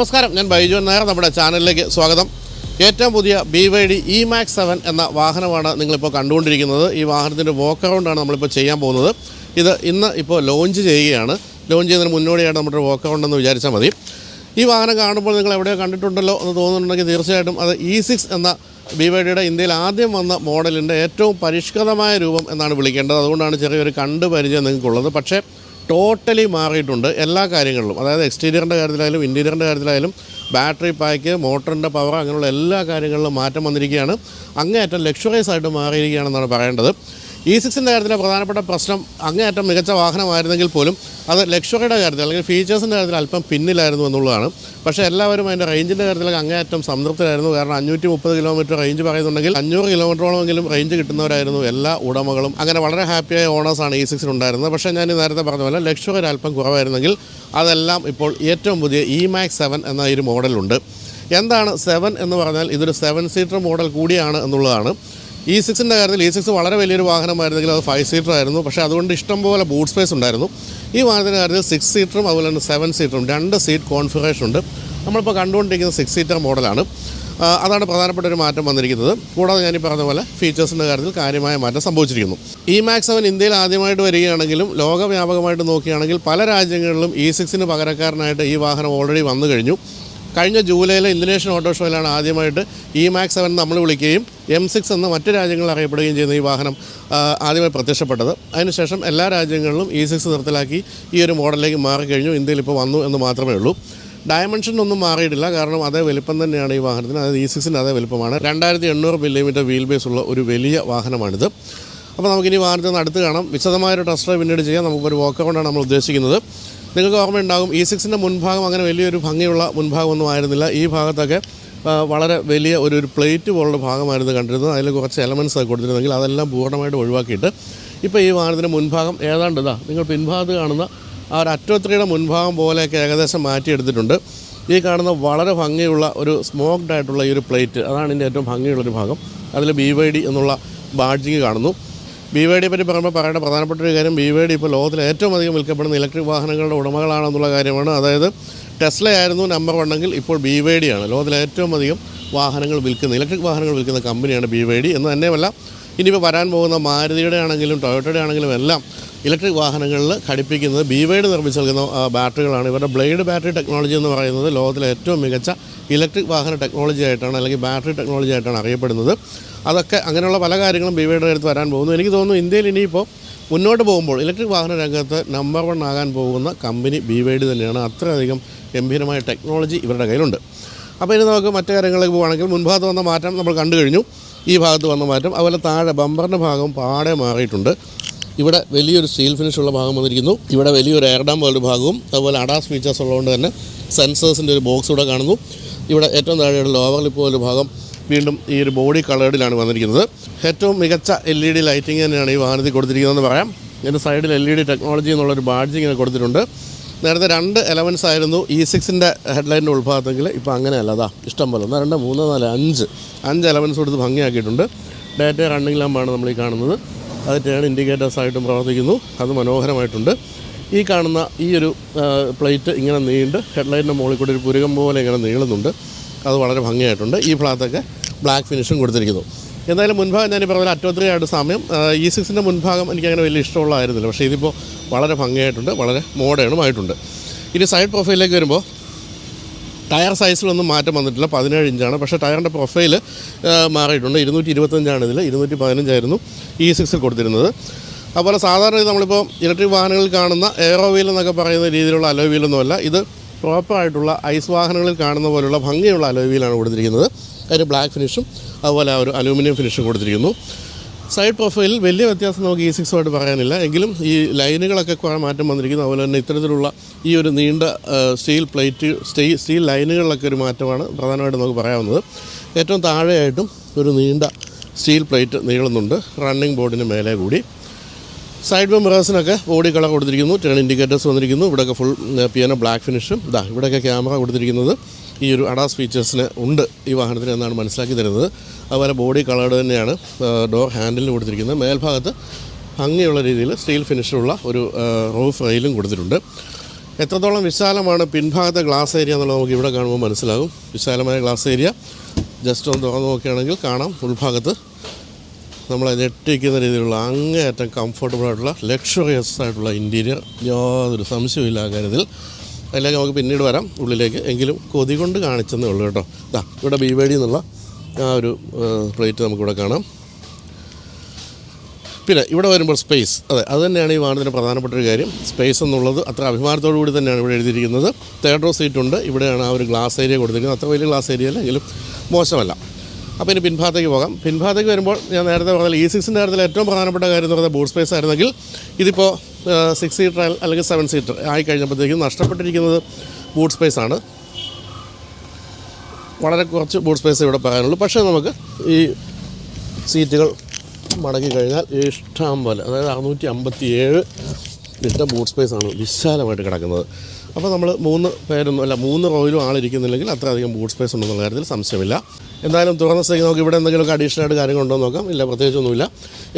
നമസ്കാരം ഞാൻ ബൈജു നായർ നമ്മുടെ ചാനലിലേക്ക് സ്വാഗതം. ഏറ്റവും പുതിയ B Y D E Max seven എന്ന വാഹനമാണ് നിങ്ങളിപ്പോൾ കണ്ടുകൊണ്ടിരിക്കുന്നത്. ഈ വാഹനത്തിന്റെ വോക്ക് ഔണ്ടാണ് നമ്മളിപ്പോൾ ചെയ്യാൻ പോകുന്നത്. ഇത് ഇന്ന് ഇപ്പോൾ ലോഞ്ച് ചെയ്യുകയാണ്. ലോഞ്ച് ചെയ്യുന്നതിന് മുന്നോടിയാണ് നമ്മുടെ വോക്ക് ഔണ്ടെന്ന് വിചാരിച്ചാൽ മതി. ഈ വാഹനം കാണുമ്പോൾ നിങ്ങൾ എവിടെയോ കണ്ടിട്ടുണ്ടല്ലോ എന്ന് തോന്നുന്നുണ്ടെങ്കിൽ തീർച്ചയായിട്ടും അത് ഇ സിക്സ് എന്ന ബി വൈ ഡിയുടെ ഇന്ത്യയിൽ ആദ്യം വന്ന മോഡലിന്റെ ഏറ്റവും പരിഷ്കൃതമായ രൂപം എന്നാണ് വിളിക്കേണ്ടത്. അതുകൊണ്ടാണ് ചെറിയൊരു കണ്ടുപരിചയം നിങ്ങൾക്കുള്ളത്. പക്ഷേ ടോട്ടലി മാറിയിട്ടുണ്ട് എല്ലാ കാര്യങ്ങളിലും. അതായത് എക്സ്റ്റീരിയറിന്റെ കാര്യത്തിലായാലും ഇന്റീരിയറിന്റെ കാര്യത്തിലായാലും ബാറ്ററി പാക്ക് മോട്ടറിന്റെ പവർ അങ്ങനെയുള്ള എല്ലാ കാര്യങ്ങളിലും മാറ്റം വന്നിരിക്കുകയാണ്. അങ്ങേയറ്റം ലക്ഷറീസ് ആയിട്ട് മാറിയിരിക്കുകയാണെന്നാണ് പറയേണ്ടത്. ഇ സിക്സിന്റെ കാര്യത്തിലെ പ്രധാനപ്പെട്ട പ്രശ്നം അങ്ങേയറ്റം മികച്ച വാഹനമായിരുന്നെങ്കിൽ പോലും അത് ലക്ഷറിയുടെ കാര്യത്തിൽ അല്ലെങ്കിൽ ഫീച്ചേഴ്സിന്റെ കാര്യത്തിൽ അല്പം പിന്നിലായിരുന്നു എന്നുള്ളതാണ്. പക്ഷേ എല്ലാവരും അതിന്റെ റേഞ്ചിന്റെ കാര്യത്തിലൊക്കെ അങ്ങേയറ്റം സംതൃപ്തരായിരുന്നു. കാരണം അഞ്ഞൂറ്റി മുപ്പത് കിലോമീറ്റർ റേഞ്ച് പറയുന്നുണ്ടെങ്കിൽ അഞ്ഞൂറ് കിലോമീറ്ററോളമെങ്കിലും റേഞ്ച് കിട്ടുന്നവരായിരുന്നു എല്ലാ ഉടമകളും. അങ്ങനെ വളരെ ഹാപ്പിയായ ഓണേഴ്സാണ് ഇ സിക്സിൽ ഉണ്ടായിരുന്നത്. പക്ഷേ ഞാൻ നേരത്തെ പറഞ്ഞ പോലെ ലക്ഷറി അല്പം കുറവായിരുന്നെങ്കിൽ അതെല്ലാം ഇപ്പോൾ ഏറ്റവും പുതിയ ഇ മാക്സ് സെവൻ എന്ന ഒരു മോഡലുണ്ട് എന്താണ് സെവൻ എന്ന് പറഞ്ഞാൽ ഇതൊരു സെവൻ സീറ്റർ മോഡൽ കൂടിയാണ് എന്നുള്ളതാണ്. ഇ സിക്സിന്റെ കാര്യത്തിൽ ഇ സിക്സ് വളരെ വലിയൊരു വാഹനമായിരുന്നെങ്കിൽ അത് ഫൈവ് സീറ്റർ ആയിരുന്നു. പക്ഷേ അതുകൊണ്ട് ഇഷ്ടം പോലെ ബൂട്ട് സ്പേസ് ഉണ്ടായിരുന്നു. ഈ വാഹനത്തിന്റെ കാര്യത്തിൽ സിക്സ് സീറ്ററും അതുപോലെ തന്നെ സെവൻ സീറ്ററും രണ്ട് സീറ്റ് കോൺഫിഗറേഷൻ ഉണ്ട്. നമ്മളിപ്പോൾ കണ്ടുകൊണ്ടിരിക്കുന്ന സിക്സ് സീറ്റർ മോഡലാണ്. അതാണ് പ്രധാനപ്പെട്ട ഒരു മാറ്റം വന്നിരിക്കുന്നത്. കൂടാതെ ഞാൻ ഈ പറഞ്ഞ പോലെ ഫീച്ചേഴ്സിന്റെ കാര്യത്തിൽ കാര്യമായ മാറ്റം സംഭവിച്ചിരിക്കുന്നു. ഇ മാക്സ് സെവൻ ഇന്ത്യയിൽ ആദ്യമായിട്ട് വരികയാണെങ്കിലും ലോകവ്യാപകമായിട്ട് നോക്കുകയാണെങ്കിൽ പല രാജ്യങ്ങളിലും ഇ സിക്സിന് പകരക്കാരനായിട്ട് ഈ വാഹനം ഓൾറെഡി വന്നു കഴിഞ്ഞു. കഴിഞ്ഞ ജൂലൈയിലെ ഇന്തോനേഷ്യൻ ഓട്ടോ ഷോയിലാണ് ആദ്യമായിട്ട് ഇ മാക്സ് സെവൻ നമ്മൾ വിളിക്കുകയും എം സിക്സ് എന്ന് മറ്റ് രാജ്യങ്ങളിൽ അറിയപ്പെടുകയും ചെയ്യുന്ന ഈ വാഹനം ആദ്യമായി പ്രത്യക്ഷപ്പെട്ടത്. അതിനുശേഷം എല്ലാ രാജ്യങ്ങളിലും ഇ സിക്സ് നിർത്തലാക്കി ഈ ഒരു മോഡലിലേക്ക് മാറിക്കഴിഞ്ഞു. ഇന്ത്യയിൽ ഇപ്പോൾ വന്നു എന്ന് മാത്രമേ ഉള്ളൂ. ഡയമെൻഷൻ ഒന്നും മാറിയിട്ടില്ല. കാരണം അതേ വലിപ്പം തന്നെയാണ് ഈ വാഹനത്തിന്. അതായത് ഇ സിക്സിന്റെ അതേ വലിപ്പമാണ്. രണ്ടായിരത്തി എണ്ണൂറ് മില്ലിമീറ്റർ വീൽ ബേസ് ഉള്ള ഒരു വലിയ വാഹനമാണിത്. അപ്പോൾ നമുക്കിനി വാഹനത്തിൽ നിന്ന് അടുത്ത് കാണാം. വിശദമായൊരു ടെസ്റ്റ് ഡ്രൈവ് പിന്നീട് ചെയ്യാം. നമുക്കൊരു വോക്ക് അറൗണ്ടാണ് നമ്മൾ ഉദ്ദേശിക്കുന്നത്. നിങ്ങൾക്ക് ഓർമ്മയുണ്ടാകും ഇ സിക്സിന്റെ മുൻഭാഗം അങ്ങനെ വലിയൊരു ഭംഗിയുള്ള മുൻഭാഗമൊന്നും ആയിരുന്നില്ല. ഈ ഭാഗത്തൊക്കെ വളരെ വലിയ ഒരു ഒരു പ്ലേറ്റ് പോലുള്ള ഭാഗമായിരുന്നു കണ്ടിരുന്നത്. അതിൽ കുറച്ച് എലമെന്റ്സ് ഒക്കെ കൊടുത്തിരുന്നെങ്കിൽ അതെല്ലാം പൂർണമായിട്ട് ഒഴിവാക്കിയിട്ട് ഇപ്പോൾ ഈ വാഹനത്തിന്റെ മുൻഭാഗം ഏതാണ്ട് ഇതാ നിങ്ങൾ പിൻഭാഗത്ത് കാണുന്ന ആ ഒരു അറ്റോത്രയുടെ മുൻഭാഗം പോലെയൊക്കെ ഏകദേശം മാറ്റിയെടുത്തിട്ടുണ്ട്. ഈ കാണുന്ന വളരെ ഭംഗിയുള്ള ഒരു സ്മോക്ഡ് ആയിട്ടുള്ള ഈ ഒരു പ്ലേറ്റ് അതാണ് ഇതിന്റെ ഏറ്റവും ഭംഗിയുള്ളൊരു ഭാഗം. അതിൽ ബി വൈ ഡി എന്നുള്ള ബാഡ്ജിങ് കാണുന്നു. ബി വൈ ഡിയെ പറ്റി പറയുമ്പോൾ പറയേണ്ട പ്രധാനപ്പെട്ട ഒരു കാര്യം ബി വൈ ഡി ഇപ്പോൾ ലോകത്തിൽ ഏറ്റവും അധികം വിൽക്കപ്പെടുന്ന ഇലക്ട്രിക് വാഹനങ്ങളുടെ ഉടമകളാണെന്നുള്ള കാര്യമാണ്. അതായത് ടെസ്ല ആയിരുന്നു നമ്പർ വണ്ണെങ്കിൽ ഇപ്പോൾ ബി വൈ ഡി ആണ്. ലോകത്തിലെ ഏറ്റവും അധികം വാഹനങ്ങൾ വിൽക്കുന്ന ഇലക്ട്രിക് വാഹനങ്ങൾ വിൽക്കുന്ന കമ്പനിയാണ് ബി വൈ ഡി എന്ന് തന്നെയുമല്ല ഇനിയിപ്പോൾ വരാൻ പോകുന്ന മാരുതിയുടെ ആണെങ്കിലും ടൊയോട്ടയുടെ ആണെങ്കിലും എല്ലാം ഇലക്ട്രിക് വാഹനങ്ങളിൽ ഘടിപ്പിക്കുന്നത് ബി വൈഡ് നിർമ്മിച്ച് നൽകുന്ന ബാറ്ററികളാണ്. ഇവരുടെ ബ്ലേഡ് ബാറ്ററി ടെക്നോളജി എന്ന് പറയുന്നത് ലോകത്തിലെ ഏറ്റവും മികച്ച ഇലക്ട്രിക് വാഹന ടെക്നോളജി ആയിട്ടാണ് അല്ലെങ്കിൽ ബാറ്ററി ടെക്നോളജി ആയിട്ടാണ് അറിയപ്പെടുന്നത്. അതൊക്കെ അങ്ങനെയുള്ള പല കാര്യങ്ങളും ബി വൈഡ് അടുത്ത് വരാൻ പോകുന്നു. എനിക്ക് തോന്നുന്നു ഇന്ത്യയിൽ ഇനിയിപ്പോൾ മുന്നോട്ട് പോകുമ്പോൾ ഇലക്ട്രിക് വാഹന രംഗത്ത് നമ്പർ വൺ ആകാൻ പോകുന്ന കമ്പനി ബി വൈഡ് തന്നെയാണ്. അത്രയധികം ഗംഭീരമായ ടെക്നോളജി ഇവരുടെ കയ്യിലുണ്ട്. അപ്പോൾ ഇനി നമുക്ക് മറ്റു കാര്യങ്ങളിലേക്ക് പോകുകയാണെങ്കിൽ മുൻഭാഗത്ത് വന്ന മാറ്റം നമ്മൾ കണ്ടു കഴിഞ്ഞു. ഈ ഭാഗത്ത് വന്ന മാറ്റം. അതുപോലെ താഴെ ബമ്പറിന്റെ ഭാഗം പാടെ മാറിയിട്ടുണ്ട്. ഇവിടെ വലിയൊരു സ്റ്റീൽ ഫിനിഷുള്ള ഭാഗം വന്നിരിക്കുന്നു. ഇവിടെ വലിയൊരു എയർ ഡാം പോലൊരു ഭാഗവും അതുപോലെ അഡാസ് ഫീച്ചേഴ്സ് ഉള്ളതുകൊണ്ട് തന്നെ സെൻസേഴ്സിന്റെ ഒരു ബോക്സ് ഇവിടെ കാണുന്നു. ഇവിടെ ഏറ്റവും താഴെയുള്ള ലോവർ ലിപ്പ് പോലൊരു ഭാഗം വീണ്ടും ഈ ഒരു ബോഡി കളേർഡിലാണ് വന്നിരിക്കുന്നത്. ഏറ്റവും മികച്ച എൽ ഇ ഡി ലൈറ്റിംഗ് തന്നെയാണ് ഈ വാഹനത്തിൽ കൊടുത്തിരിക്കുന്നതെന്ന് പറയാം. ഇതിന്റെ സൈഡിൽ എൽ ഇ ഡി ടെക്നോളജി എന്നുള്ളൊരു ബാഡ്ജിങ്ങനെ കൊടുത്തിട്ടുണ്ട്. നേരത്തെ രണ്ട് എലവൻസ് ആയിരുന്നു ഇ സിക്സിന്റെ ഹെഡ്ലൈറ്റിന്റെ ഉൾഭാഗത്തെങ്കിൽ ഇപ്പോൾ അങ്ങനെയല്ല അതാ ഇഷ്ടം പോലെ. ഒന്ന് രണ്ട് മൂന്ന് നാല് അഞ്ച്. അഞ്ച് എലവൻസ് കൊടുത്ത് ഭംഗിയാക്കിയിട്ടുണ്ട്. ഡേറ്റ റണ്ണിംഗ് ലാമ്പാണ് നമ്മൾ ഈ കാണുന്നത്. അത് ടേൺ ഇൻഡിക്കേറ്റേഴ്സ് ആയിട്ടും പ്രവർത്തിക്കുന്നു. അത് മനോഹരമായിട്ടുണ്ട്. ഈ കാണുന്ന ഈ ഒരു പ്ലേറ്റ് ഇങ്ങനെ നീണ്ട് ഹെഡ്ലൈറ്റിന്റെ മുകളിൽ കൂടി ഒരു പുരുകം പോലെ ഇങ്ങനെ നീളുന്നുണ്ട്. അത് വളരെ ഭംഗിയായിട്ടുണ്ട്. ഈ ഭാഗത്തൊക്കെ ബ്ലാക്ക് ഫിനിഷും കൊടുത്തിരിക്കുന്നു. എന്തായാലും മുൻഭാഗം ഞാൻ ഈ പറഞ്ഞ അറ്റോത്രി ആയിട്ട് സമയം. ഇ സിക്സിന്റെ മുൻഭാഗം എനിക്കങ്ങനെ വലിയ ഇഷ്ടമുള്ളതായിരുന്നില്ല. പക്ഷേ ഇതിപ്പോൾ വളരെ ഭംഗിയായിട്ടുണ്ട് വളരെ മോഡേണുമായിട്ടുണ്ട്. ഇനി സൈഡ് പ്രൊഫൈലിലേക്ക് വരുമ്പോൾ ടയർ സൈസിലൊന്നും മാറ്റം വന്നിട്ടില്ല പതിനേഴ് ഇഞ്ചാണ് പക്ഷേ ടയറിന്റെ പ്രൊഫൈൽ മാറിയിട്ടുണ്ട്. ഇരുന്നൂറ്റി ഇരുപത്തഞ്ചാണ് ഇതിൽ ഇരുന്നൂറ്റി പതിനഞ്ചായിരുന്നു ഇ സിക്സിൽ കൊടുത്തിരുന്നത്. അതുപോലെ സാധാരണ നമ്മളിപ്പോൾ ഇലക്ട്രിക് വാഹനങ്ങളിൽ കാണുന്ന എയറോ വീൽ എന്നൊക്കെ പറയുന്ന രീതിയിലുള്ള അലോ വീലൊന്നുമല്ല ഇത് പ്രോപ്പറായിട്ടുള്ള ഐസ് വാഹനങ്ങളിൽ കാണുന്ന പോലുള്ള ഭംഗിയുള്ള അലോ വീലാണ് കൊടുത്തിരിക്കുന്നത്. അതിന് ബ്ലാക്ക് ഫിനിഷും അതുപോലെ ഒരു അലൂമിനിയം ഫിനിഷും കൊടുത്തിരിക്കുന്നു. സൈഡ് പ്രൊഫൈലിൽ വലിയ വ്യത്യാസം നമുക്ക് ഈ സിക്സുമായിട്ട് പറയാനില്ല. എങ്കിലും ഈ ലൈനുകളൊക്കെ കുറേ മാറ്റം വന്നിരിക്കുന്നു. അതുപോലെ തന്നെ ഇത്തരത്തിലുള്ള ഈ ഒരു നീണ്ട സ്റ്റീൽ പ്ലേറ്റ് സ്റ്റീ സ്റ്റീൽ ലൈനുകളിലൊക്കെ ഒരു മാറ്റമാണ് പ്രധാനമായിട്ട് നമുക്ക് പറയാവുന്നത്. ഏറ്റവും താഴെയായിട്ടും ഒരു നീണ്ട സ്റ്റീൽ പ്ലേറ്റ് നീളുന്നുണ്ട്. റണ്ണിങ് ബോർഡിന് മേലെ കൂടി. സൈഡ് മെമ്പറേഴ്സിനൊക്കെ ബോഡി കളർ കൊടുത്തിരിക്കുന്നു. ടേൺ ഇൻഡിക്കേറ്റേഴ്സ് വന്നിരിക്കുന്നു. ഇവിടെയൊക്കെ ഫുൾ പിയാനോ ബ്ലാക്ക് ഫിനിഷും ഇതാ ഇവിടെയൊക്കെ ക്യാമറ കൊടുത്തിരിക്കുന്നത് ഈ ഒരു അഡാസ് ഫീച്ചേഴ്സിന് ഉണ്ട് ഈ വാഹനത്തിന് എന്നാണ് മനസ്സിലാക്കി തരുന്നത്. അതുപോലെ ബോഡി കളേർഡ് തന്നെയാണ് ഡോർ ഹാൻഡിലിന് കൊടുത്തിരിക്കുന്നത്. മേൽഭാഗത്ത് ഭംഗിയുള്ള രീതിയിൽ സ്റ്റീൽ ഫിനിഷുള്ള ഒരു റൂഫ് റെയിലും കൊടുത്തിട്ടുണ്ട്. എത്രത്തോളം വിശാലമാണ് പിൻഭാഗത്തെ ഗ്ലാസ് ഏരിയ എന്നുള്ളത് നമുക്ക് ഇവിടെ കാണുമ്പോൾ മനസ്സിലാകും. വിശാലമായ ഗ്ലാസ് ഏരിയ. ജസ്റ്റ് ഒന്ന് തുറന്ന് നോക്കുകയാണെങ്കിൽ കാണാം. ഉൾഭാഗത്ത് നമ്മളെ ഞെട്ടിക്കുന്ന രീതിയിലുള്ള അങ്ങേയറ്റം കംഫർട്ടബിളായിട്ടുള്ള ലക്ഷറിയസ് ആയിട്ടുള്ള ഇന്റീരിയർ യാതൊരു സംശയമില്ല കാര്യത്തിൽ. അതിലേക്ക് നമുക്ക് പിന്നീട് വരാം. ഉള്ളിലേക്ക്. എങ്കിലും കൊതി കൊണ്ട് കാണിച്ചെന്നേ ഉള്ളൂ കേട്ടോ. ഇതാ ഇവിടെ ബി വൈ ഡി എന്നുള്ള ആ ഒരു പ്ലേറ്റ് നമുക്കിവിടെ കാണാം. പിന്നെ ഇവിടെ വരുമ്പോൾ സ്പേസ് അതെ അത് തന്നെയാണ് ഈ വാഹനത്തിന്റെ പ്രധാനപ്പെട്ട ഒരു കാര്യം. സ്പേസ് എന്നുള്ളത് അത്ര അഭിമാനത്തോടു കൂടി തന്നെയാണ് ഇവിടെ എഴുതിയിരിക്കുന്നത്. തേർഡ് റോ സീറ്റ് ഉണ്ട്. ഇവിടെയാണ് ആ ഒരു ഗ്ലാസ് ഏരിയ കൊടുത്തിരിക്കുന്നത്. അത്ര വലിയ ഗ്ലാസ് ഏരിയ അല്ലെങ്കിലും മോശമല്ല. അപ്പോൾ ഇനി പിൻഭാഗത്തേക്ക് പോകാം. പിൻഭാഗത്തേക്ക് വരുമ്പോൾ ഞാൻ നേരത്തെ പറഞ്ഞാൽ ഈ സിക്സിന്റെ കാര്യത്തിൽ ഏറ്റവും പ്രധാനപ്പെട്ട കാര്യം എന്ന് പറയുന്നത് ബോർഡ് സ്പേസ് ആയിരുന്നെങ്കിൽ ഇതിപ്പോൾ സിക്സ് സീറ്റർ അല്ലെങ്കിൽ സെവൻ സീറ്റർ ആയി കഴിഞ്ഞപ്പോഴത്തേക്കും നഷ്ടപ്പെട്ടിരിക്കുന്നത് ബൂട്ട് സ്പേസ് ആണ്. വളരെ കുറച്ച് ബൂട്ട് സ്പേസ് ഇവിടെ പറയാനുള്ളൂ. പക്ഷേ നമുക്ക് ഈ സീറ്റുകൾ മടക്കി കഴിഞ്ഞാൽ ഇഷ്ടം പോലെ അതായത് അറുന്നൂറ്റി അമ്പത്തി ഏഴ് ലിറ്റർ ബൂട്ട് സ്പേസ് ആണ് വിശാലമായിട്ട് കിടക്കുന്നത്. അപ്പോൾ നമ്മൾ മൂന്ന് പേരൊന്നും അല്ല മൂന്ന് റോയിലും ആളിരിക്കുന്നില്ലെങ്കിൽ അത്ര അധികം ബൂട്ട് സ്പേസ് ഉണ്ടെന്നുള്ള കാര്യത്തിൽ സംശയമില്ല. എന്തായാലും തുറന്ന സ്ഥിതിക്ക് നമുക്ക് ഇവിടെ എന്തെങ്കിലുമൊക്കെ അഡീഷണൽ ആയിട്ട് കാര്യം എന്ന് നോക്കാം. ഇല്ല പ്രത്യേകിച്ചൊന്നുമില്ല.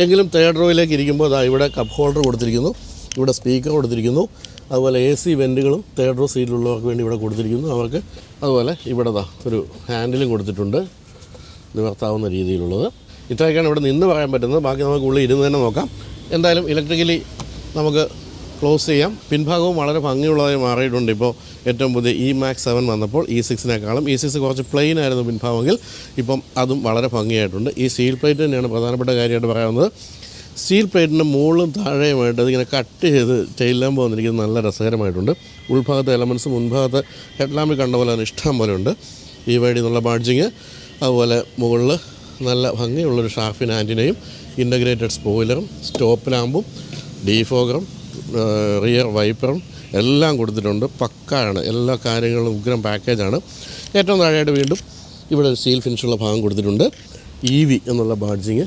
എങ്കിലും തേർഡ് റോയിലേക്ക് ഇരിക്കുമ്പോൾ അതാ ഇവിടെ കപ്പ് ഹോൾഡർ കൊടുത്തിരിക്കുന്നു. ഇവിടെ സ്പീക്കർ കൊടുത്തിരിക്കുന്നു. അതുപോലെ എ സി വെന്റുകളും തേർഡ് റോ സീറ്റിലുള്ളവർക്ക് വേണ്ടി ഇവിടെ കൊടുത്തിരിക്കുന്നു. അവർക്ക് അതുപോലെ ഇവിടെ ഒരു ഹാൻഡിലും കൊടുത്തിട്ടുണ്ട്. നിവർത്താവുന്ന രീതിയിലുള്ളത്. ഇത്രയൊക്കെയാണ് ഇവിടെ നിന്ന് പറയാൻ പറ്റുന്നത്. ബാക്കി നമുക്ക് ഉള്ളിൽ ഇരുന്ന് തന്നെ നോക്കാം. എന്തായാലും ഇലക്ട്രിക്കലി നമുക്ക് ക്ലോസ് ചെയ്യാം. പിൻഭാഗവും വളരെ ഭംഗിയുള്ളതായി മാറിയിട്ടുണ്ട് ഇപ്പോൾ ഏറ്റവും പുതിയ ഇ മാക്സ് സെവൻ വന്നപ്പോൾ ഇ സിക്സിനേക്കാളും ഇ സിക്സ് കുറച്ച് പ്ലെയിൻ ആയിരുന്നു പിൻഭാഗമെങ്കിൽ ഇപ്പം അതും വളരെ ഭംഗിയായിട്ടുണ്ട്. ഈ സീൽ പ്ലേറ്റ് തന്നെയാണ് പ്രധാനപ്പെട്ട കാര്യമായിട്ട് പറയാവുന്നത്. സ്റ്റീൽ പ്ലേറ്റിന്റെ മുകളിലും താഴെയുമായിട്ട് അതിങ്ങനെ കട്ട് ചെയ്ത് ടെയിൽ ലാമ്പ് വന്നിരിക്കുന്നത് നല്ല രസകരമായിട്ടുണ്ട്. ഉൾഭാഗത്തെ എലമെൻസ് മുൻഭാഗത്തെ ഹെഡ് ലാമ്പിൽ കണ്ട പോലെ തന്നെ ഇഷ്ടം പോലെ ഉണ്ട്. ഈ വഴി നിന്നുള്ള ബാഡ്ജിങ് അതുപോലെ മുകളിൽ നല്ല ഭംഗിയുള്ളൊരു ഷാഫിൻ ആന്റിനയും ഇന്റഗ്രേറ്റഡ് സ്പോയിലറും സ്റ്റോപ്പ് ലാമ്പും ഡീഫോഗറും റിയർ വൈപ്പറും എല്ലാം കൊടുത്തിട്ടുണ്ട്. പക്കാണ് എല്ലാ കാര്യങ്ങളും ഉഗ്രം പാക്കേജാണ് ഏറ്റവും താഴെയായിട്ട് വീണ്ടും ഇവിടെ ഒരു സീൽ ഫിനിഷുള്ള ഭാഗം കൊടുത്തിട്ടുണ്ട്. ഇ വി എന്നുള്ള ബാഡ്ജിങ്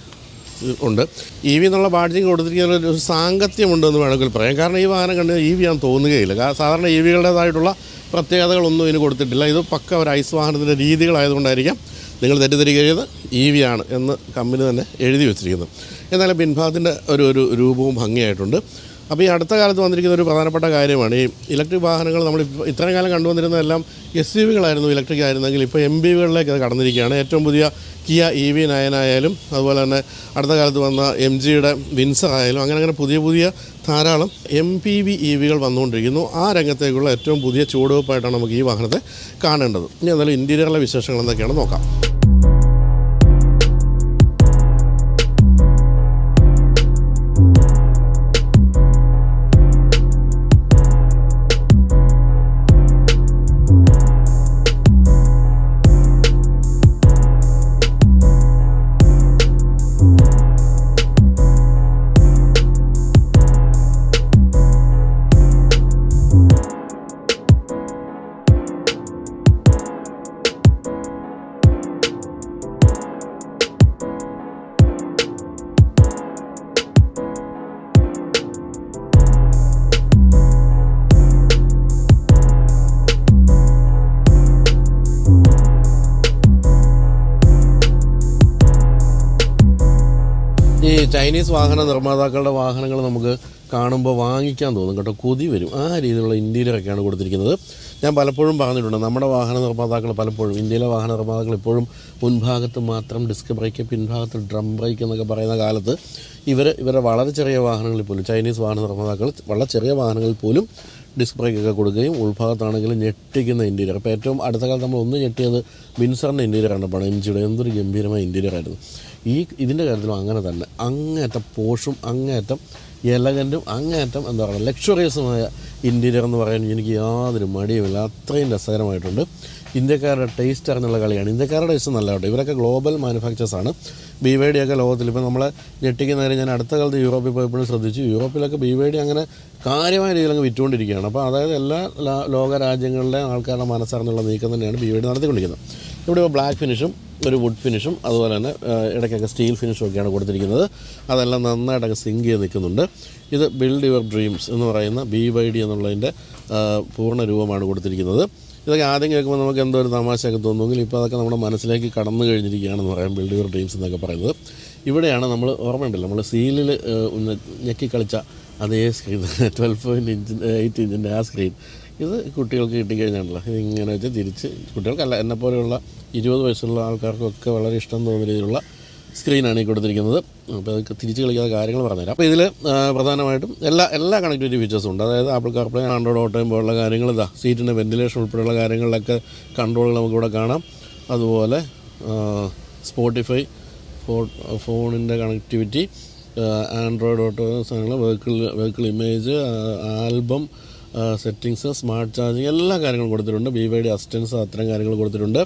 ഉണ്ട്. ഇ വി എന്നുള്ള ബാഡ്ജിങ് കൊടുത്തിരിക്കുന്ന ഒരു സാങ്കത്യമുണ്ടെന്ന് വേണമെങ്കിൽ പറയാം. കാരണം ഈ വാഹനം കണ്ട് ഇ വി ആണെന്ന് തോന്നുകയില്ല. സാധാരണ ഇ വികളുടേതായിട്ടുള്ള പ്രത്യേകതകളൊന്നും ഇതിന് കൊടുത്തിട്ടില്ല. ഇത് പക്ക ഒരു ഐസ് വാഹനത്തിന്റെ രീതികളായതുകൊണ്ടായിരിക്കാം നിങ്ങൾ തെറ്റിദ്ധരിക്കരുത്. ഇ വി ആണ് എന്ന് കമ്പനി തന്നെ എഴുതി വെച്ചിരിക്കുന്നത്. എന്നാലും പിൻഭാഗത്തിന്റെ ഒരു ഒരു രൂപവും ഭംഗിയായിട്ടുണ്ട്. അപ്പോൾ ഈ അടുത്ത കാലത്ത് വന്നിരിക്കുന്ന ഒരു പ്രധാനപ്പെട്ട കാര്യമാണ്. ഈ ഇലക്ട്രിക് വാഹനങ്ങൾ നമ്മൾ ഇത്രയും കാലം കണ്ടുവന്നിരുന്നതെല്ലാം എസ് യു വികളായിരുന്നു ഇലക്ട്രിക് ആയിരുന്നെങ്കിൽ ഇപ്പോൾ എം ബി വികളിലേക്ക് അത് കടന്നിരിക്കുകയാണ്. ഏറ്റവും പുതിയ കിയ ഇ വി നയനായാലും അതുപോലെ തന്നെ അടുത്ത കാലത്ത് വന്ന എം ജിയുടെ വിൻസർ ആയാലും അങ്ങനെ അങ്ങനെ പുതിയ പുതിയ ധാരാളം എം പി വി ഇ വികൾ വന്നുകൊണ്ടിരിക്കുന്നു. ആ രംഗത്തേക്കുള്ള ഏറ്റവും പുതിയ ചുവടുവയ്പ്പായിട്ടാണ് നമുക്ക് ഈ വാഹനത്തെ കാണേണ്ടത്. ഇനി എന്നാലും ഇന്റീരിയറിലെ വിശേഷങ്ങൾ എന്തൊക്കെയാണ് നോക്കാം. ചൈനീസ് വാഹന നിർമ്മാതാക്കളുടെ വാഹനങ്ങൾ നമുക്ക് കാണുമ്പോൾ വാങ്ങിക്കാൻ തോന്നും കേട്ടോ. കൊതി വരും. ആ രീതിയിലുള്ള ഇന്റീരിയറൊക്കെയാണ് കൊടുത്തിരിക്കുന്നത്. ഞാൻ പലപ്പോഴും പറഞ്ഞിട്ടുണ്ട് നമ്മുടെ വാഹന നിർമ്മാതാക്കൾ പലപ്പോഴും ഇന്ത്യയിലെ വാഹന നിർമ്മാതാക്കൾ ഇപ്പോഴും മുൻഭാഗത്ത് മാത്രം ഡിസ്ക് ബ്രേക്ക് പിൻഭാഗത്ത് ഡ്രം ബ്രേക്ക് എന്നൊക്കെ പറയുന്ന കാലത്ത് ഇവർ ഇവരുടെ വളരെ ചെറിയ വാഹനങ്ങളിൽ പോലും ചൈനീസ് വാഹന നിർമ്മാതാക്കൾ വളരെ ചെറിയ വാഹനങ്ങളിൽ പോലും ഡിസ്ക് ബ്രേക്കൊക്കെ കൊടുക്കുകയും ഉൾഭാഗത്താണെങ്കിലും ഞെട്ടിക്കുന്ന ഇന്റീരിയർ അപ്പോൾ ഏറ്റവും അടുത്ത കാലത്ത് നമ്മൾ ഒന്ന് ഞെട്ടിയത് വിൻസറിന്റെ ഇന്റീരിയർ കണ്ടപ്പോൾ എം ജിയുടെ എന്തൊരു ഗംഭീരമായ ഇന്റീരിയർ ആയിരുന്നു. ഈ ഇതിന്റെ കാര്യത്തിലും അങ്ങനെ തന്നെ. അങ്ങേറ്റം പോഷും അങ്ങേറ്റം എലഗന്റും അങ്ങേറ്റം എന്താ പറയുക ലക്ഷറിയസുമായ ഇന്റീരിയർ എന്ന് പറയാൻ എനിക്ക് യാതൊരു മടിയുമില്ല. അത്രയും രസകരമായിട്ടുണ്ട്. ഇന്ത്യക്കാരുടെ ടേസ്റ്റ് അറിഞ്ഞുള്ള കളിയാണ്. ഇന്ത്യക്കാരുടെ ടേസ്റ്റ് നല്ല കേട്ടോ. ഇവരൊക്കെ ഗ്ലോബൽ മാനുഫാക്ചേഴ്സ് ആണ്. ബി വൈ ഡി ഒക്കെ ലോകത്തിൽ ഇപ്പോൾ നമ്മളെ ഞെട്ടിക്കുന്ന കാര്യം ഞാൻ അടുത്ത കാലത്ത് യൂറോപ്പിൽ പോയപ്പോഴും ശ്രദ്ധിച്ചു. യൂറോപ്പിലൊക്കെ ബി വൈ ഡി അങ്ങനെ കാര്യമായ രീതിയിൽ അങ്ങ് വിറ്റുകൊണ്ടിരിക്കുകയാണ്. അപ്പോൾ അതായത് എല്ലാ ലോക രാജ്യങ്ങളിലെ ആൾക്കാരുടെ മനസ്സറിഞ്ഞുള്ള നീക്കം തന്നെയാണ് ബി വൈ ഡി നടത്തിക്കൊണ്ടിരിക്കുന്നത്. ഇവിടെ ബ്ലാക്ക് ഫിനിഷും ഒരു വുഡ് ഫിനിഷും അതുപോലെ തന്നെ ഇടയ്ക്കൊക്കെ സ്റ്റീൽ ഫിനിഷും ഒക്കെയാണ് കൊടുത്തിരിക്കുന്നത്. അതെല്ലാം നന്നായിട്ടൊക്കെ സിങ്ക് ചെയ്ത് നിൽക്കുന്നുണ്ട്. ഇത് ബിൽഡ് യുവർ ഡ്രീംസ് എന്ന് പറയുന്ന ബി വൈ ഡി എന്നുള്ളതിന്റെ പൂർണ രൂപമാണ് കൊടുത്തിരിക്കുന്നത്. ഇതൊക്കെ ആദ്യം കേൾക്കുമ്പോൾ നമുക്ക് എന്തോ ഒരു തമാശയൊക്കെ തോന്നുമെങ്കിൽ ഇപ്പോൾ അതൊക്കെ നമ്മുടെ മനസ്സിലേക്ക് കടന്നു കഴിഞ്ഞിരിക്കുകയാണെന്ന് പറയാം ബിൽഡ് യുവർ ഡ്രീംസ് എന്നൊക്കെ പറയുന്നത്. ഇവിടെയാണ് നമ്മൾ ഓർമ്മയുണ്ടല്ലോ നമ്മൾ സീലിൽ ഞെക്കി കളിച്ച അതേ സ്ക്രീൻ ട്വൽവ് പോയിന്റ് ഇഞ്ചിന്റെ എയ്റ്റ് ഇഞ്ചിന്റെ ആ സ്ക്രീൻ ഇത് കുട്ടികൾക്ക് കിട്ടിക്കഴിഞ്ഞാണല്ലോ. ഇതിങ്ങനെ വെച്ച് തിരിച്ച് കുട്ടികൾക്കല്ല എന്നെപ്പോലെയുള്ള ഇരുപത് വയസ്സുള്ള ആൾക്കാർക്കൊക്കെ വളരെ ഇഷ്ടം തോന്നുന്ന രീതിയിലുള്ള സ്ക്രീനാണ് ഈ കൊടുത്തിരിക്കുന്നത്. അപ്പോൾ അതൊക്കെ തിരിച്ച് കളിക്കാത്ത കാര്യങ്ങൾ പറഞ്ഞുതരാം. അപ്പോൾ ഇതിൽ പ്രധാനമായിട്ടും എല്ലാ എല്ലാ കണക്ടിവിറ്റി ഫീച്ചേഴ്സും ഉണ്ട്. അതായത് ആപ്പിൾ കാർപ്ലേ ആൻഡ്രോയിഡ് ഓട്ടോയും പോലുള്ള കാര്യങ്ങൾ ഇതാ സീറ്റിന്റെ വെന്റിലേഷൻ ഉൾപ്പെടെയുള്ള കാര്യങ്ങളിലൊക്കെ കൺട്രോളുകൾ നമുക്കിവിടെ കാണാം. അതുപോലെ സ്പോട്ടിഫൈ ഫോ ഫോണിന്റെ കണക്ടിവിറ്റി ആൻഡ്രോയിഡ് ഓട്ടോ സാധനങ്ങൾ vehicle vehicle image album settings smart charging എല്ലാ കാര്യങ്ങളും കൊടുത്തിട്ടുണ്ട്. ബി വൈ ഡി അസിസ്റ്റൻസ് അത്തരം കാര്യങ്ങൾ കൊടുത്തിട്ടുണ്ട്.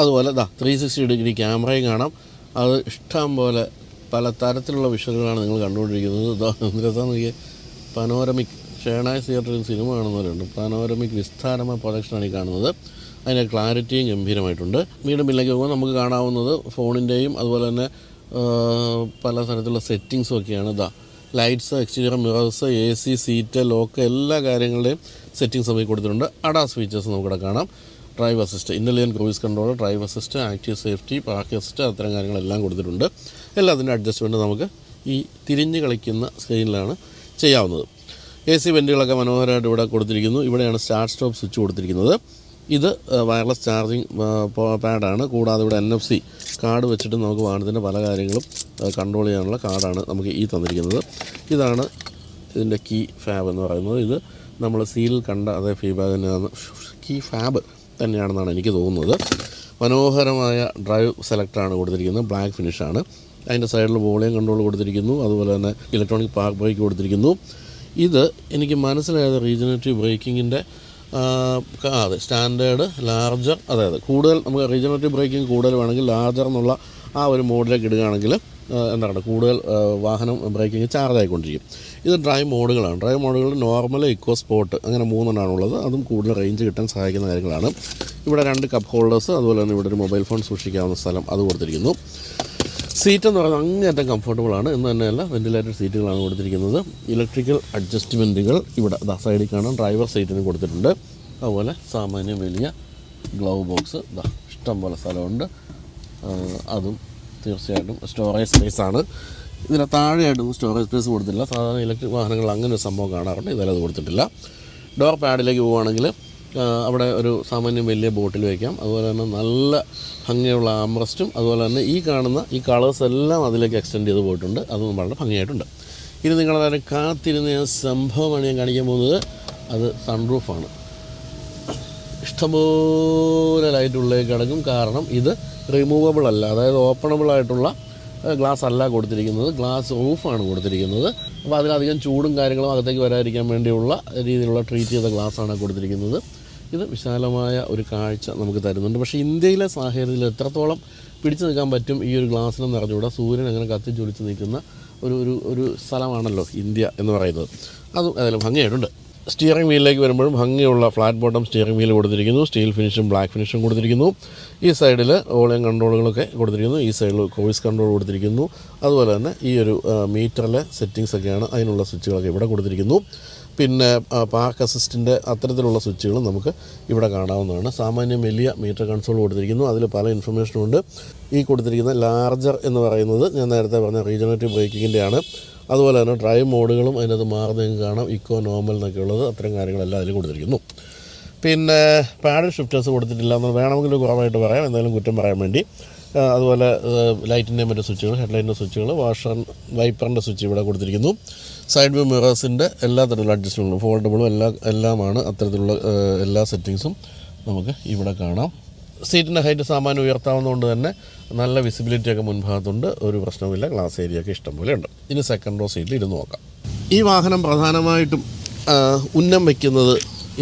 അതുപോലെ ദാ ത്രീ സിക്സ്റ്റി ഡിഗ്രി ക്യാമറയും കാണാം. അത് ഇഷ്ടം പോലെ പല തരത്തിലുള്ള വിഷയങ്ങളാണ് നിങ്ങൾ കണ്ടുകൊണ്ടിരിക്കുന്നത്. നോക്കിയേ പനോരമിക് ഷേണായ് തിയേറ്ററിൽ സിനിമ കാണുന്നവരുണ്ട്. പനോരമിക് വിസ്താരമായ പ്രൊഡക്ഷനാണ് ഈ കാണുന്നത്. അതിന്റെ ക്ലാരിറ്റിയും ഗംഭീരമായിട്ടുണ്ട്. വീണ്ടും ബില്ലേക്ക് പോകുമ്പോൾ നമുക്ക് കാണാവുന്നത് ഫോണിന്റെയും അതുപോലെ തന്നെ പല തരത്തിലുള്ള സെറ്റിങ്സും ഒക്കെയാണ്. ഇതാ lights exterior mirrors A C seat lock എല്ലാ കാര്യങ്ങളുടെയും സെറ്റിങ്സ് നമുക്ക് കൊടുത്തിട്ടുണ്ട്. അഡാസ് ഫീച്ചേഴ്സ് നമുക്കിവിടെ കാണാം. Drive assist intelligent cruise control drive assist active safety park assist അത്തരം കാര്യങ്ങളെല്ലാം കൊടുത്തിട്ടുണ്ട്. എല്ലാത്തിന്റെ അഡ്ജസ്റ്റ്മെന്റ് നമുക്ക് ഈ തിരിഞ്ഞ് കളിക്കുന്ന സ്ക്രീനിലാണ് ചെയ്യാവുന്നത്. എ സി വെന്റുകളൊക്കെ മനോഹരമായിട്ട് ഇവിടെ കൊടുത്തിരിക്കുന്നു. ഇവിടെയാണ് സ്റ്റാർട്ട് സ്റ്റോപ്പ് സ്വിച്ച് കൊടുത്തിരിക്കുന്നത്. ഇത് വയർലെസ് ചാർജിങ് പാഡാണ് കൂടാതെ ഇവിടെ എൻ എഫ് സി കാർഡ് വെച്ചിട്ട് നമുക്ക് വാഹനത്തിന്റെ പല കാര്യങ്ങളും കൺട്രോൾ ചെയ്യാനുള്ള കാർഡാണ് നമുക്ക് ഈ തന്നിരിക്കുന്നത്. ഇതാണ് ഇതിന്റെ കീ ഫാബ് എന്ന് പറയുന്നത്. ഇത് നമ്മൾ സീലിൽ കണ്ട അതേ ഫീബാഗ് തന്നെയാണ്. കീ ഫാബ് തന്നെയാണെന്നാണ് എനിക്ക് തോന്നുന്നത്. മനോഹരമായ ഡ്രൈവ് സെലക്ടറാണ് കൊടുത്തിരിക്കുന്നത്. ബ്ലാക്ക് ഫിനിഷാണ് അതിന്റെ സൈഡിൽ വോളിയം കൺട്രോൾ കൊടുത്തിരിക്കുന്നു. അതുപോലെ തന്നെ ഇലക്ട്രോണിക് പാർക്ക് ബ്രേക്ക് കൊടുത്തിരിക്കുന്നു. ഇത് എനിക്ക് മനസ്സിലായത് റീജനറേറ്റീവ് ബ്രേക്കിങ്ങിന്റെ അതെ സ്റ്റാൻഡേർഡ് ലാർജർ അതെ അതെ കൂടുതൽ നമുക്ക് റീജനറേറ്റീവ് ബ്രേക്കിംഗ് കൂടുതൽ വേണമെങ്കിൽ ലാർജർ എന്നുള്ള ആ ഒരു മോഡിലേക്ക് ഇടുകയാണെങ്കിൽ എന്താണ് കൂടുതൽ വാഹനം ബ്രേക്കിംഗ് ചാർജ് ആയിക്കൊണ്ടിരിക്കും. ഇത് ഡ്രൈ മോഡുകളാണ്. ഡ്രൈ മോഡുകൾ നോർമൽ ഇക്കോ സ്പോട്ട് അങ്ങനെ മൂന്നെണ്ണമാണുള്ളത് അതും കൂടുതൽ റേഞ്ച് കിട്ടാൻ സഹായിക്കുന്ന കാര്യങ്ങളാണ്. ഇവിടെ രണ്ട് കപ്പ് ഹോൾഡേഴ്സ് അതുപോലെ തന്നെ ഇവിടെ ഒരു മൊബൈൽ ഫോൺ സൂക്ഷിക്കാവുന്ന സ്ഥലം അത് കൊടുത്തിരിക്കുന്നു. സീറ്റ് എന്ന് പറയുന്നത് അങ്ങേയറ്റം കംഫർട്ടബിൾ ആണ്. എന്ന് തന്നെയല്ല വെന്റിലേറ്റഡ് സീറ്റുകളാണ് കൊടുത്തിരിക്കുന്നത്. ഇലക്ട്രിക്കൽ അഡ്ജസ്റ്റ്മെന്റുകൾ ഇവിടെ സൈഡിൽ കാണാൻ ഡ്രൈവർ സീറ്റിന് കൊടുത്തിട്ടുണ്ട്. അതുപോലെ സാമാന്യം വലിയ ഗ്ലൗ ബോക്സ് ദാ ഇഷ്ടം പോലെ സ്ഥലമുണ്ട് അതും തീർച്ചയായിട്ടും സ്റ്റോറേജ് സ്പേസ് ആണ്. ഇതിന് താഴെയായിട്ടൊന്നും സ്റ്റോറേജ് സ്പേസ് കൊടുത്തിട്ടില്ല. സാധാരണ ഇലക്ട്രിക് വാഹനങ്ങൾ അങ്ങനെ ഒരു സംഭവം കാണാറുണ്ട്. അത് കൊടുത്തിട്ടില്ല. ഡോർ പാഡിലേക്ക് പോവുകയാണെങ്കിൽ അവിടെ ഒരു സാമാന്യം വലിയ ബോട്ടിൽ വയ്ക്കാം അതുപോലെ തന്നെ നല്ല ഭംഗിയുള്ള ആംബ്രസ്റ്റും അതുപോലെ തന്നെ ഈ കാണുന്ന ഈ കളേഴ്സ് എല്ലാം അതിലേക്ക് എക്സ്റ്റെൻഡ് ചെയ്ത് പോയിട്ടുണ്ട്. അതും വളരെ ഭംഗിയായിട്ടുണ്ട്. ഇനി നിങ്ങളെല്ലാവരും കാത്തിരുന്ന സംഭവമാണ് ഞാൻ കാണിക്കാൻ പോകുന്നത്. അത് സൺറൂഫാണ് ഇഷ്ടംപോലെ ലൈറ്റ് ഉള്ളിലേക്ക് കിടക്കും കാരണം ഇത് റിമൂവബിൾ അല്ല. അതായത് ഓപ്പണബിൾ ആയിട്ടുള്ള ഗ്ലാസ് അല്ല കൊടുത്തിരിക്കുന്നത്. ഗ്ലാസ് റൂഫാണ് കൊടുത്തിരിക്കുന്നത്. അപ്പോൾ അതിലധികം ചൂടും കാര്യങ്ങളും അകത്തേക്ക് വരാതിരിക്കാൻ വേണ്ടിയുള്ള രീതിയിലുള്ള ട്രീറ്റ് ചെയ്ത ഗ്ലാസ്സാണ് കൊടുത്തിരിക്കുന്നത്. ഇത് വിശാലമായ ഒരു കാഴ്ച നമുക്ക് തരുന്നുണ്ട്. പക്ഷേ ഇന്ത്യയിലെ സാഹചര്യത്തിൽ എത്രത്തോളം പിടിച്ചു നിൽക്കാൻ പറ്റും ഈ ഒരു ഗ്ലാസ്സിലും നിറഞ്ഞുകൂടാ സൂര്യൻ അങ്ങനെ കത്തിച്ചൊലിച്ച് നിൽക്കുന്ന ഒരു ഒരു ഒരു സ്ഥലമാണല്ലോ ഇന്ത്യ എന്ന് പറയുന്നത്. അതും അതിൽ ഭംഗിയായിട്ടുണ്ട്. സ്റ്റിയറിംഗ് വീലിലേക്ക് വരുമ്പോഴും ഭംഗിയുള്ള ഫ്ലാറ്റ് ബോട്ടം സ്റ്റിയറിംഗ് വീൽ കൊടുത്തിരിക്കുന്നു. സ്റ്റീൽ ഫിനിഷും ബ്ലാക്ക് ഫിനിഷും കൊടുത്തിരിക്കുന്നു. ഈ സൈഡിൽ ഓളിയം കൺട്രോളുകളൊക്കെ കൊടുത്തിരിക്കുന്നു. ഈ സൈഡിൽ കോഴ്സ് കൺട്രോൾ കൊടുത്തിരിക്കുന്നു. അതുപോലെ തന്നെ ഈ ഒരു മീറ്ററിലെ സെറ്റിങ്സ് ഒക്കെയാണ് അതിനുള്ള സ്വിച്ചുകളൊക്കെ ഇവിടെ കൊടുത്തിരിക്കുന്നു. പിന്നെ പാർക്ക് അസിസ്റ്റിന്റെ അത്തരത്തിലുള്ള സ്വിച്ചുകളും നമുക്ക് ഇവിടെ കാണാവുന്നതാണ്. സാമാന്യം വലിയ മീറ്റർ കൺസോൾ കൊടുത്തിരിക്കുന്നു. അതിൽ പല ഇൻഫർമേഷനും ഉണ്ട്. ഈ കൊടുത്തിരിക്കുന്ന ലാർജർ എന്ന് പറയുന്നത് ഞാൻ നേരത്തെ പറഞ്ഞ റീജനറേറ്റീവ് ബ്രേക്കിങ്ങിന്റെയാണ് അതുപോലെ തന്നെ ഡ്രൈവ് മോഡുകളും അതിനകത്ത് മാറുന്നതും കാണാം. ഇക്കോ നോർമൽ എന്നൊക്കെ ഉള്ളത് അത്തരം കാര്യങ്ങളെല്ലാം അതിൽ കൊടുത്തിരിക്കുന്നു. പിന്നെ പാഡൽ ഷിഫ്റ്റേഴ്സ് കൊടുത്തിട്ടില്ല എന്ന് വേണമെങ്കിൽ കുറവായിട്ട് പറയാം. എന്തായാലും കുറ്റം പറയാൻ വേണ്ടി. അതുപോലെ ലൈറ്റിന്റെ മറ്റു സ്വിച്ചുകൾ ഹെഡ്ലൈറ്റിന്റെ സ്വിച്ചുകൾ വാഷർ വൈപ്പറിന്റെ സ്വിച്ച് ഇവിടെ കൊടുത്തിരിക്കുന്നു. സൈഡ് വ്യൂ മിറേഴ്സിന്റെ എല്ലാ തരത്തിലുള്ള അഡ്ജസ്റ്റ്മെന്റും ഫോൾഡബിളും എല്ലാ എല്ലാമാണ്. അത്തരത്തിലുള്ള എല്ലാ സെറ്റിങ്സും നമുക്ക് ഇവിടെ കാണാം. സീറ്റിന്റെ ഹൈറ്റ് സാമാന്യം ഉയർത്താവുന്നതുകൊണ്ട് തന്നെ നല്ല വിസിബിലിറ്റി ഒക്കെ മുൻഭാഗത്തുണ്ട്. ഒരു പ്രശ്നവുമില്ല. ഗ്ലാസ് ഏരിയ ഒക്കെ ഇഷ്ടംപോലെ ഉണ്ട്. ഇനി സെക്കൻഡ് റോ സീറ്റിൽ ഇരുന്ന് നോക്കാം. ഈ വാഹനം പ്രധാനമായിട്ടും ഉന്നം വയ്ക്കുന്നത്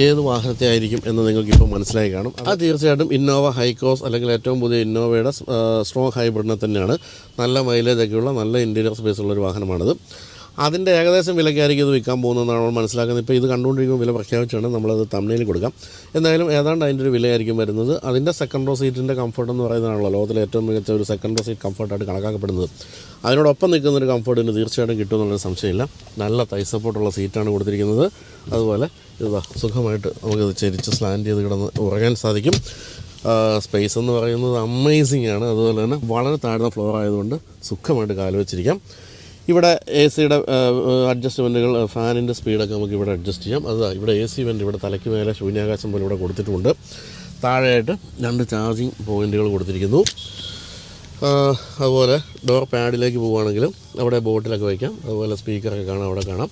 ഏത് വാഹനത്തെ ആയിരിക്കും എന്ന് നിങ്ങൾക്ക് ഇപ്പോൾ മനസ്സിലായി കാണും. അത് തീർച്ചയായിട്ടും ഇന്നോവ ഹൈക്രോസ് അല്ലെങ്കിൽ ഏറ്റവും പുതിയ ഇന്നോവയുടെ സ്ട്രോങ് ഹൈബ്രിഡിനെ തന്നെയാണ്. നല്ല മൈലേജ് ഒക്കെയുള്ള നല്ല ഇന്റീരിയർ സ്പേസ് ഉള്ള ഒരു വാഹനമാണത്. അതിന്റെ ഏകദേശം വിലയ്ക്കായിരിക്കും ഇത് വിൽക്കാൻ പോകുന്നതെന്നാണ് നമ്മൾ മനസ്സിലാക്കുന്നത്. ഇപ്പോൾ ഇത് കണ്ടുകൊണ്ടിരിക്കുമ്പോൾ വില പ്രഖ്യാപിച്ചാണ് നമ്മളത് തമ്മിൽ കൊടുക്കാം. എന്തായാലും ഏതാണ്ട് അതിന്റെ ഒരു വിലയായിരിക്കും വരുന്നത്. അതിന്റെ സെക്കൻഡ് റോ സീറ്റിന്റെ കംഫർട്ട് എന്ന് പറയുന്നതാണല്ലോ. ലോകത്തിലെ ഏറ്റവും മികച്ച ഒരു സെക്കൻഡ് റോ സീറ്റ് കംഫർട്ടായിട്ട് കണക്കാക്കപ്പെടുന്നത്. അതിനോടൊപ്പം നിൽക്കുന്ന ഒരു കംഫർട്ടിന് തീർച്ചയായിട്ടും കിട്ടുമെന്നുള്ളൊരു സംശയമില്ല. നല്ല തൈ സപ്പോർട്ടുള്ള സീറ്റാണ് കൊടുത്തിരിക്കുന്നത്. അതുപോലെ ഇതാ സുഖമായിട്ട് നമുക്കിത് ചരിച്ച് സ്ലാൻഡ് ചെയ്ത് കിടന്ന് ഉറങ്ങാൻ സാധിക്കും. സ്പേസ് എന്ന് പറയുന്നത് അമേസിംഗ് ആണ്. അതുപോലെ തന്നെ വളരെ താഴ്ന്ന ഫ്ലോർ ആയതുകൊണ്ട് സുഖമായിട്ട് കാൽ വെച്ചിരിക്കാം. ഇവിടെ എ സിയുടെ അഡ്ജസ്റ്റ്മെന്റുകൾ ഫാനിന്റെ സ്പീഡൊക്കെ നമുക്ക് ഇവിടെ അഡ്ജസ്റ്റ് ചെയ്യാം. അത് ഇവിടെ എ സി വെന്റ് ഇവിടെ തലയ്ക്ക് മേലെ ശൂന്യാകാശം പോലെ ഇവിടെ കൊടുത്തിട്ടുണ്ട്. താഴെയായിട്ട് രണ്ട് ചാർജിങ് പോയിന്റുകൾ കൊടുത്തിരിക്കുന്നു. അതുപോലെ ഡോർ പാഡിലേക്ക് പോവുകയാണെങ്കിലും അവിടെ ബോട്ടിലൊക്കെ വയ്ക്കാം. അതുപോലെ സ്പീക്കറൊക്കെ കാണാം അവിടെ കാണാം.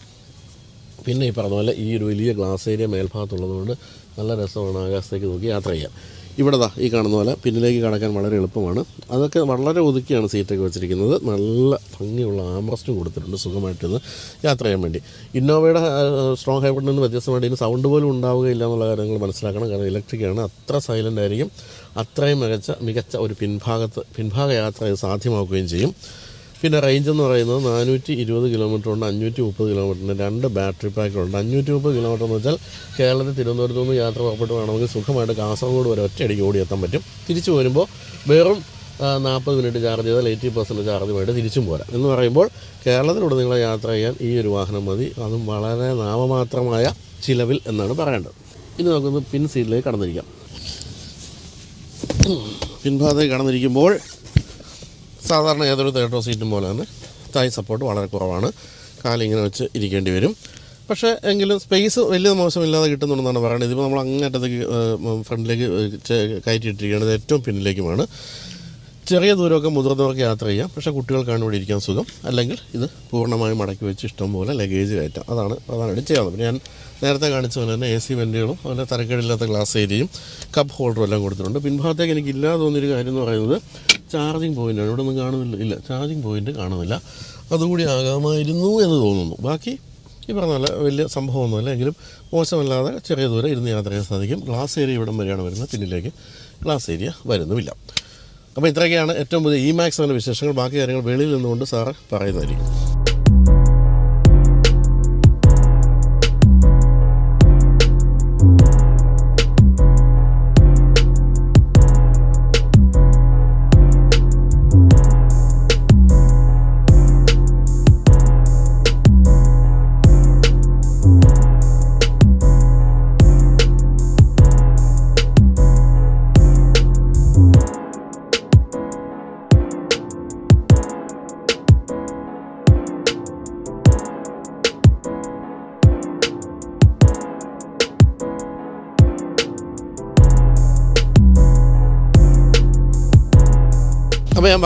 പിന്നെ ഈ പറഞ്ഞ പോലെ ഈ ഒരു വലിയ ഗ്ലാസ് ഏരിയ മേൽഭാഗത്തുള്ളതുകൊണ്ട് നല്ല രസമാണ് ആകാശത്തേക്ക് നോക്കി യാത്ര ചെയ്യാൻ. ഇവിടെ ദാ ഈ കാണുന്ന പോലെ പിന്നിലേക്ക് കടക്കാൻ വളരെ എളുപ്പമാണ്. അതൊക്കെ വളരെ ഒതുക്കിയാണ് സീറ്റൊക്കെ വെച്ചിരിക്കുന്നത്. നല്ല ഭംഗിയുള്ള ആംബ്രസ്റ്റും കൊടുത്തിട്ടുണ്ട് സുഖമായിട്ടിരുന്ന് യാത്ര ചെയ്യാൻ വേണ്ടി. ഇന്നോവയുടെ സ്ട്രോങ് ഹൈബ്രിഡിൽ നിന്ന് വ്യത്യസ്തമായിട്ട് ഇതിന് സൗണ്ട് പോലും ഉണ്ടാവുകയില്ല എന്നുള്ള കാര്യങ്ങൾ മനസ്സിലാക്കണം. കാരണം ഇലക്ട്രിക്കാണ് അത്ര സൈലന്റ് ആയിരിക്കും. അത്രയും മികച്ച മികച്ച ഒരു പിൻഭാഗത്ത് പിൻഭാഗ യാത്ര സാധ്യമാക്കുകയും ചെയ്യും. പിന്നെ റേഞ്ച് എന്ന് പറയുന്നത് നാനൂറ്റി ഇരുപത് കിലോമീറ്റർ ഉണ്ട് അഞ്ഞൂറ്റി മുപ്പത് കിലോമീറ്ററിന് രണ്ട് ബാറ്ററി പാക്കുകളുണ്ട് അഞ്ഞൂറ്റി മുപ്പത് കിലോമീറ്റർ എന്ന് വെച്ചാൽ കേരളത്തിൽ തിരുവനന്തപുരത്ത് നിന്ന് യാത്ര പുറപ്പെട്ട് വേണമെങ്കിൽ സുഖമായിട്ട് കാസർഗോഡ് വരെ ഒറ്റയടിക്ക് ഓടി എത്താൻ പറ്റും. തിരിച്ചു വരുമ്പോൾ വെറും നാൽപ്പത് മിനിറ്റ് ചാർജ് ചെയ്താൽ എയ്റ്റി പെർസെന്റ് ചാർജ് പോയിട്ട് തിരിച്ചും പോരാം. എന്ന് പറയുമ്പോൾ കേരളത്തിലൂടെ നിങ്ങളെ യാത്ര ചെയ്യാൻ ഈ ഒരു വാഹനം മതി. അതും വളരെ നാമമാത്രമായ ചിലവിൽ എന്നാണ് പറയേണ്ടത്. ഇനി നമുക്കൊന്ന് പിൻ സീറ്റിലേക്ക് കടന്നിരിക്കാം. പിൻഭാഗത്തേക്ക് കടന്നിരിക്കുമ്പോൾ സാധാരണ ഏതൊരു തേട്ടോ സീറ്റും പോലെ തന്നെ തായ് സപ്പോർട്ട് വളരെ കുറവാണ്. കാലിങ്ങനെ വെച്ച് ഇരിക്കേണ്ടി വരും. പക്ഷേ എങ്കിലും സ്പേസ് വലിയ മോശമില്ലാതെ കിട്ടുന്നുണ്ടെന്നാണ് പറയുന്നത്. ഇതിപ്പോൾ നമ്മൾ അങ്ങേറ്റത്തേക്ക് ഫ്രണ്ടിലേക്ക് കയറ്റിയിട്ടിരിക്കുകയാണ്. ഏറ്റവും പിന്നിലേക്കുമാണ്. ചെറിയ ദൂരമൊക്കെ മുതിർന്നവർക്ക് യാത്ര ചെയ്യാം. പക്ഷേ കുട്ടികൾക്കാണ് ഇവിടെ ഇരിക്കാൻ സുഖം. അല്ലെങ്കിൽ ഇത് പൂർണമായും മടക്കി വെച്ച് ഇഷ്ടം പോലെ ലഗേജ് കയറ്റാം. അതാണ് പ്രധാനമായിട്ട് ചെയ്യാവുന്നത്. പിന്നെ ഞാൻ നേരത്തെ കാണിച്ച പോലെ തന്നെ എ സി വെന്റുകളും അതുപോലെ തരക്കേടില്ലാത്ത ഗ്ലാസ് ഏരിയയും കപ്പ് ഹോൾഡറും എല്ലാം കൊടുത്തിട്ടുണ്ട്. പിൻഭാഗത്തേക്ക് എനിക്ക് ഇല്ലാതെ തോന്നിയൊരു കാര്യം എന്ന് പറയുന്നത് ചാർജിങ് പോയിന്റാണ് ഇവിടെ ഒന്നും കാണുന്നില്ല. ഇല്ല ചാർജിങ് പോയിന്റ് കാണുന്നില്ല. അതുകൂടി ആകാമായിരുന്നു എന്ന് തോന്നുന്നു. ബാക്കി ഈ പറഞ്ഞ പോലെ വലിയ സംഭവമൊന്നുമില്ല. എങ്കിലും മോശമല്ലാതെ ചെറിയ ദൂരം ഇരുന്ന് യാത്ര ചെയ്യാൻ സാധിക്കും. ഗ്ലാസ് ഏരിയ ഇവിടം വരെയാണ് വരുന്നത്. പിന്നിലേക്ക് ഗ്ലാസ് ഏരിയ വരുന്നുമില്ല. അപ്പോൾ ഇത്രയൊക്കെയാണ് ഏറ്റവും പുതിയ ഇ മാക്സ് എന്ന വിശേഷങ്ങൾ. ബാക്കി കാര്യങ്ങൾ വെളിയിൽ നിന്നുകൊണ്ട് സാറ് പറയുന്നതായിരിക്കും.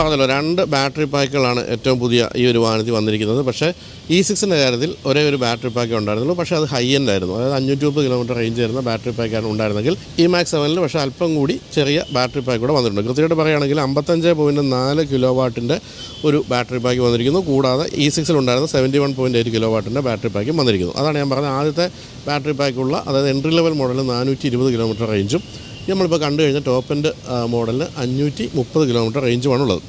പറഞ്ഞല്ലോ രണ്ട് ബാറ്ററി പാക്കുകളാണ് ഏറ്റവും പുതിയ ഈ ഒരു വാഹനത്തിൽ വന്നിരിക്കുന്നത്. പക്ഷേ ഇ സിക്സിന്റെ കാര്യത്തിൽ ഒരേ ഒരു ബാറ്ററി പാക്കേ ഉണ്ടായിരുന്നുള്ളൂ. പക്ഷേ അത് ഹൈ എൻഡ് ആയിരുന്നു അതായത് അഞ്ഞൂറ്റി മുപ്പത് കിലോമീറ്റർ റേഞ്ച് വരുന്ന ബാറ്ററി പാക്കാണ് ഉണ്ടായിരുന്നെങ്കിൽ ഇ മാക്സ് സെവനിൽ പക്ഷേ അല്പം കൂടി ചെറിയ ബാറ്ററി പാക്ക് കൂടെ വന്നിട്ടുണ്ട്. കൃത്യമായിട്ട് പറയുകയാണെങ്കിൽ അമ്പത്തഞ്ച് പോയിന്റ് നാല് കിലോ വാട്ടിന്റെ ഒരു ബാറ്ററി പാക്ക് വന്നിരിക്കുന്നു. കൂടാതെ ഇ സിക്സിൽ ഉണ്ടായിരുന്ന seventy one point eight kilo വാട്ടിന്റെ battery പാക്കും വന്നിരിക്കുന്നു. അതാണ് ഞാൻ പറഞ്ഞത് ആദ്യത്തെ ബാറ്ററി പാക്കുള്ള അതായത് എൻട്രി ലെവൽ മോഡൽ നാനൂറ്റി ഇരുപത് കിലോമീറ്റർ റേഞ്ചും നമ്മളിപ്പോൾ കണ്ടു കഴിഞ്ഞാൽ ടോപ്പ് എൻഡ് മോഡലിന് അഞ്ഞൂറ്റി മുപ്പത് കിലോമീറ്റർ റേഞ്ചുമാണുള്ളത്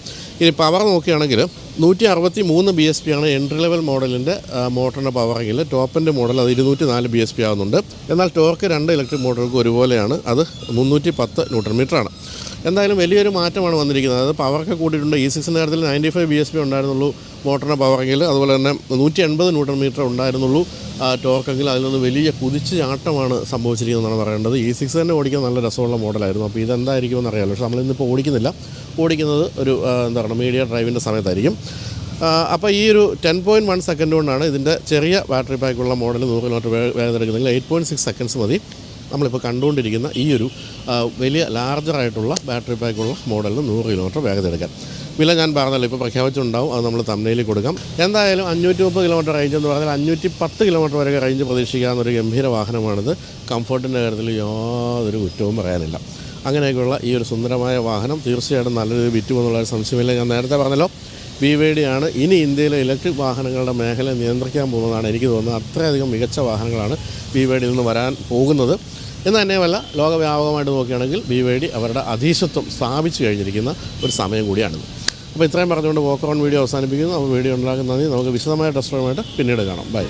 ഇനി പവർ നോക്കുകയാണെങ്കിൽ നൂറ്റി അറുപത്തി മൂന്ന് ബി എസ് പി ആണ് എൻട്രി ലെവൽ മോഡലിന്റെ മോട്ടറിന്റെ പവറെങ്കിൽ ടോപ്പ് എൻഡ് മോഡൽ അത് ഇരുന്നൂറ്റി നാല് ബി എസ് പി ആകുന്നുണ്ട് എന്നാൽ ടോർക്ക് രണ്ട് ഇലക്ട്രിക് മോട്ടോർക്ക് ഒരുപോലെയാണ്. അത് മുന്നൂറ്റി പത്ത് ന്യൂട്രൺ മീറ്ററാണ് എന്തായാലും വലിയൊരു മാറ്റമാണ് വന്നിരിക്കുന്നത്. അതായത് പവറൊക്കെ കൂട്ടിയിട്ടുണ്ട് ഇ സിക്സിന്റെ കാര്യത്തിൽ ninety five B S P ഉണ്ടായിരുന്നുള്ളൂ മോട്ടറിന്റെ പവറെങ്കിൽ അതുപോലെ തന്നെ നൂറ്റി എൺപത് ന്യൂട്ടൺ മീറ്റർ ഉണ്ടായിരുന്നുള്ളൂ ടോക്കെങ്കിൽ അതിൽ നിന്ന് വലിയ കുതിച്ച് ചാട്ടമാണ് സംഭവിച്ചിരിക്കുന്നതെന്നാണ് പറയേണ്ടത്. ഈ സിക്സ് തന്നെ ഓടിക്കാൻ നല്ല രസമുള്ള മോഡലായിരുന്നു അപ്പോൾ ഇതെന്തായിരിക്കുമെന്ന് അറിയാമല്ലോ പക്ഷേ നമ്മളിന്നിപ്പോൾ ഓടിക്കുന്നില്ല. ഓടിക്കുന്നത് ഒരു എന്താ പറയുക മീഡിയ ഡ്രൈവിന്റെ സമയത്തായിരിക്കും. അപ്പോൾ ഈ ഒരു ടെൻ പോയിന്റ് വൺ സെക്കൻഡ് കൊണ്ടാണ് ഇതിന്റെ ചെറിയ ബാറ്ററി പാക്കുള്ള മോഡൽ നൂറ് കിലോമീറ്റർ വേഗം എടുക്കുന്നെങ്കിൽ എയ്റ്റ് പോയിന്റ് സിക്സ് സെക്കൻഡ്സ് മതി. നമ്മളിപ്പോൾ കണ്ടുകൊണ്ടിരിക്കുന്ന ഈ ഒരു വലിയ ലാർജറായിട്ടുള്ള ബാറ്ററി പാക്കുള്ള മോഡലിന് നൂറ് കിലോമീറ്റർ വേഗത എടുക്കാൻ വില ഞാൻ പറഞ്ഞല്ലോ ഇപ്പോൾ പ്രഖ്യാപിച്ചിട്ടുണ്ടാവും അത് നമ്മൾ തമ്മിൽ കൊടുക്കാം. എന്തായാലും അഞ്ഞൂറ്റി മുപ്പത് കിലോമീറ്റർ റേഞ്ച് എന്ന് പറഞ്ഞാൽ അഞ്ഞൂറ്റി പത്ത് കിലോമീറ്റർ വരെ റേഞ്ച് പ്രതീക്ഷിക്കാവുന്ന ഒരു ഗംഭീര വാഹനമാണിത്. കംഫർട്ടിന്റെ കാര്യത്തിൽ യാതൊരു കുറ്റവും പറയാനില്ല. അങ്ങനെയൊക്കെയുള്ള ഈ ഒരു സുന്ദരമായ വാഹനം തീർച്ചയായിട്ടും നല്ലൊരു വിറ്റു എന്നുള്ള ഒരു സംശയമില്ല. ഞാൻ നേരത്തെ പറഞ്ഞല്ലോ ബി വൈ ഇനി ഇന്ത്യയിലെ ഇലക്ട്രിക് വാഹനങ്ങളുടെ മേഖല നിയന്ത്രിക്കാൻ പോകുന്നതാണ് എനിക്ക് തോന്നുന്നത്. അത്രയധികം മികച്ച വാഹനങ്ങളാണ് ബി വൈ ഡിയിൽ നിന്ന് വരാൻ പോകുന്നത്. എന്ന് തന്നെയുമല്ല ലോകവ്യാപകമായിട്ട് നോക്കുകയാണെങ്കിൽ ബി വൈ ഡി അവരുടെ അധീശത്വം സ്ഥാപിച്ചു കഴിഞ്ഞിരിക്കുന്ന ഒരു സമയം കൂടിയാണിത്. അപ്പോൾ ഇത്രയും പറഞ്ഞുകൊണ്ട് വോക്ക് ഓൺ വീഡിയോ അവസാനിപ്പിക്കുന്നു. അപ്പോൾ വീഡിയോ ഉണ്ടാക്കുന്ന നന്ദി. നമുക്ക് വിശദമായ ടെസ്റ്റുമായിട്ട് പിന്നീട് കാണാം. ബൈ